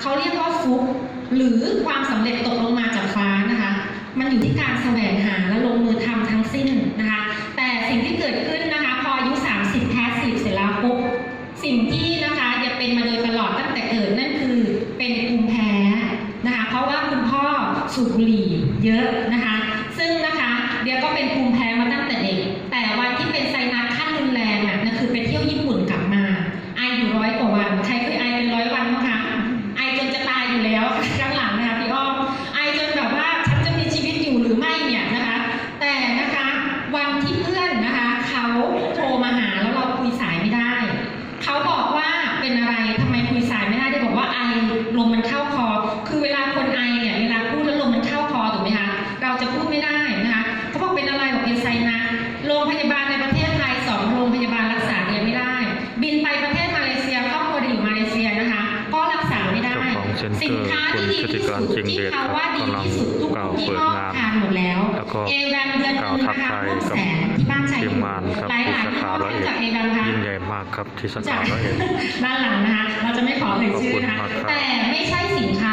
เขาเรียกว่าฟุกหรือความสำเร็จตกลงมาจากฟ้านะคะ มันอยู่ที่การแสวงหาและลงมือทำทั้งสิ้นนะคะ แต่สิ่งที่เกิดขึ้นนะคะ พออายุ 30แพสซีฟเสร็จแล้วปุ๊บสิ่งที่นะคะจะเป็นมาโดยตลอดตั้งแต่เกิดนั่นคือเป็นภูมิแพ้นะคะ เพราะว่าคุณพ่อสูบบุหรี่เยอะนะคะ ซึ่งนะคะเดี๋ยวก็เป็นภูมิแพ้ ทำไมคุยสายไม่ได้ได้บอกว่าไอลมมันเข้าคอ คือเวลาคนไอเนี่ยเวลาพูดแล้วลมมันเข้าคอถูกไหมคะ เราจะพูดไม่ได้นะคะเขาบอกเป็นอะไรบอกเป็นไซนัสโรงพยาบาลในประเทศไทยสองโรงพยาบาลรักษาเดียไม่ได้ บินไปประเทศมาเลเซียครอบครัวเดีอยู่มาเลเซียนะคะ ก็รักษาไม่ได้ สินค้าที่ดีที่สุดที่เขาว่าดีที่สุดทุกกล่าวยี่ห้องานทานหมดแล้ว ก็เอแวมเดือนหกล่าวนึงทักนะคะทายหกกับแสนที่บ้านชัยทีมงานครับหลายที่หลายสายี่ขาห้อร้อยเอ็ดจากเอแวมค่ะยิ่งใหญ่มากครับที่สาจาขากร้อยเอ็ดด้านหลังนะคะเราจะไม่ขอเอ่ยชื่อนะคะขอบคุณมากครับแต่ไม่ใช่สินค้า